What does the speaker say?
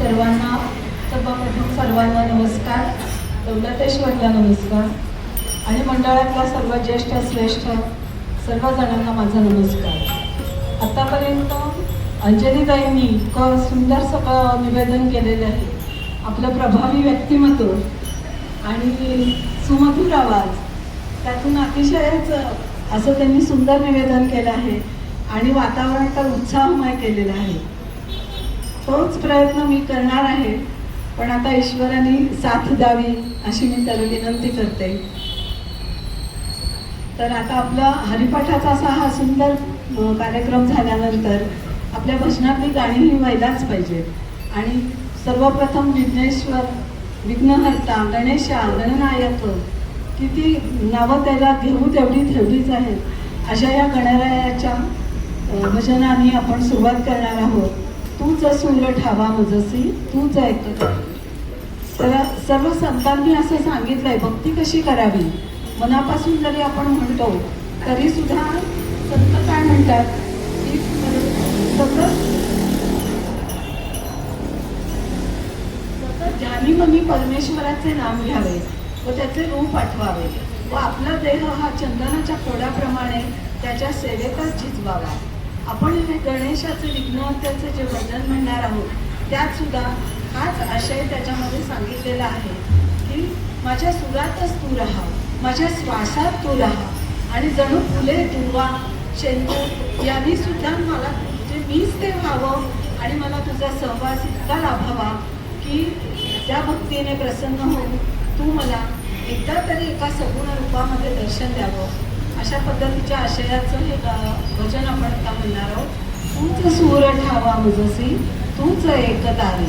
सर्वांना सभाप्रथम सर्वांना नमस्कार. दौलतेश्वरला नमस्कार. आणि मंडळातल्या सर्व ज्येष्ठ श्रेष्ठ सर्व जणांना माझा नमस्कार. आतापर्यंत अंजलीताईंनी इतकं सुंदर सगळं निवेदन केलेलं आहे. आपलं प्रभावी व्यक्तिमत्व आणि सुमधुर आवाज त्यातून अतिशयच असं त्यांनी सुंदर निवेदन केलं आहे. आणि वातावरण तर उत्साहमय केलेलं आहे. तोच प्रयत्न मी करणार आहे. पण आता ईश्वराने साथ द्यावी अशी मी त्याला विनंती करते. तर आता आपला हरिपाठाचा असा हा सुंदर कार्यक्रम झाल्यानंतर आपल्या भजनातली गाणी ही व्हायलाच पाहिजे. आणि सर्वप्रथम विघ्नेश्वर विघ्नहर्ता गणेशा गणनायक किती नावं त्याला घेऊ तेवढी ठेवलीच आहेत. अशा या गणरायाच्या भजनाने आपण सुरुवात करणार आहोत. तूच सूर ठावा मजसी तूच ऐकत तर सर्व संतांनी असं सांगितलंय भक्ती कशी करावी? मनापासून जरी आपण म्हणतो तरी सुद्धा संत काय म्हणतात? की सतत ज्यानी मनी परमेश्वराचे नाम घ्यावे व त्याचे रूप आठवावे. व आपला देह हा चंदनाच्या फोडाप्रमाणे त्याच्या सेवेतच झिजवावा. आपण गणेशाचं विघ्नहत्याचं जे भजन म्हणणार आहोत त्यात सुद्धा हाच आशय त्याच्यामध्ये सांगितलेला आहे की माझ्या सुरातच तू राहा माझ्या श्वासात तू राहा. आणि जणू फुले दुर्वा शेंदू यांनी सुद्धा मला म्हणजे मीच ते व्हावं आणि मला तुझा सहवास इतका लाभावा की त्या भक्तीने प्रसन्न होऊन तू मला एकदा तरी एका सगुण रूपामध्ये दर्शन द्यावं. अशा पद्धतीच्या आशयाचं हे भजन आपण आता म्हणणार आहोत. तूच सूर ठावा मुजसी तूच एकतारी